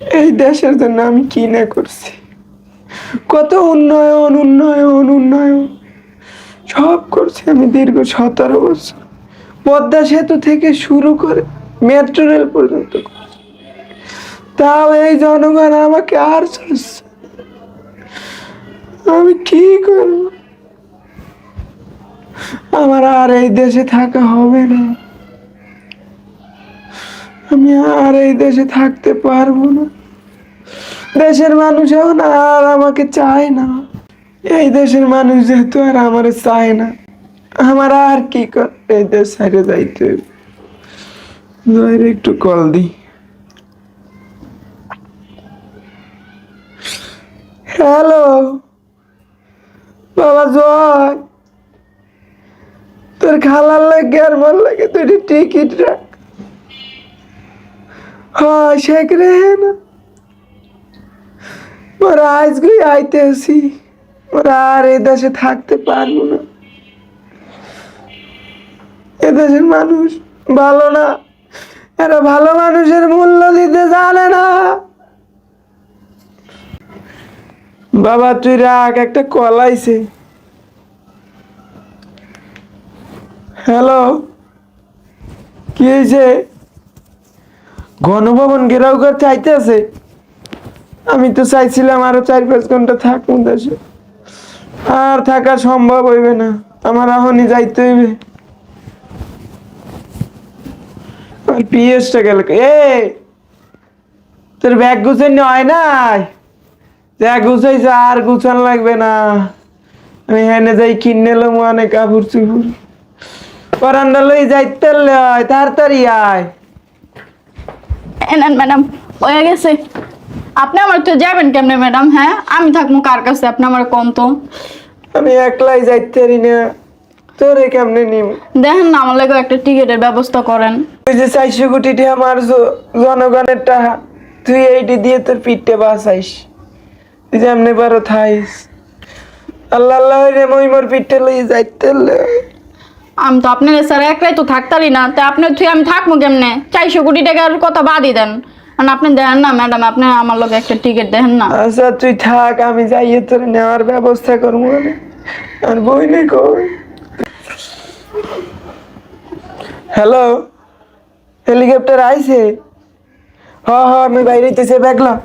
এই দেশের জন্য আমি কি না করছি? কত উন্নয়ন উন্নয়ন উন্নয়ন। সব করছি আমি দীর্ঘ সতেরো বছর। পদ্মা সেতু থেকে শুরু করে মেট্রো রেল পর্যন্ত তাও এই জনগণ আমাকে আর না। আমি কি করব? আমার আর এই দেশে থাকা হবে না। আমি আর এই দেশে থাকতে পারব না। দেশের মানুষ এখন আর আমাকে চায় না। এই দেশের মানুষ যেহেতু আর আমার চায় না, আমার আর কি কর এই দেশ সাইডে যাইতে একটু কল দি। হ্যালো, বাবা জয়। তোর খালার লাগে আর ভালো লাগে, তুই টিকিট রাখ। শেখ রে না ওরা আজকেই আইতে আসি ওরা আর এ দেশে থাকতে পারব না। এদেশের মানুষ ভালো না, এরা ভালো মানুষের মূল্য দিতে জানে না। বাবা, তুই রাখ একটা কল হ্যালো, কি হয়েছে গণভবন ঘেরাও করতে চাইতেছে আমি তো চাইছিলাম আরও চার পাঁচ ঘণ্টা থাকুন দেশে। আর থাকা সম্ভব হইবে না, আমার এখনই যাইতে হইবে। পিএসটা গেল এ, তোর ব্যাগ গুছানো হয় নাই? ব্যাগ গুছাইছে আর গুছান লাগবে না। আমি হেনে যাই কিনে এলাম অনেক কাপড় চুপুর পরান্ডা লই যাইতে লয় তাড়াতাড়ি আয়। এনান ম্যাডাম হয়ে গেছে। আপনি আমার তো যাবেন কেমনে ম্যাডাম হ্যাঁ? আমি থাকব কার কাছে? আপনি আমার কম তো? আমি একলাই যাইতে পারি না। তোরে কেমনে নিম? দেখেন না আমার লাগে একটা টিকিটের ব্যবস্থা করেন। ওই যে চারশো কোটিটি আমার জনগণের টাকা তুই এইটি দিয়ে তোর পিঠে বাঁচাইস। তুই যেমনি পারো থাইস। আল্লাহ আল্লাহ রে মই মোর পিঠে লই যাইতে লয়। আমি তো আপনার স্যার একলাই তো থাকতারি না। তা আপনার তুই আমি থাকব কেমনে? চারশো কোটি টাকার কথা বাদই দেন। কারণ আপনি দেখেন না, ম্যাডাম, আপনি আমার লগে একটা টিকিট দেখেন না। আচ্ছা তুই থাক, আমি যাইয়ে তোর নেওয়ার ব্যবস্থা করব আর বই নেই কই? হ্যালো? হেলিকপ্টার আইছে? হ হ, আমি বাইরে হইতেছে দেখলাম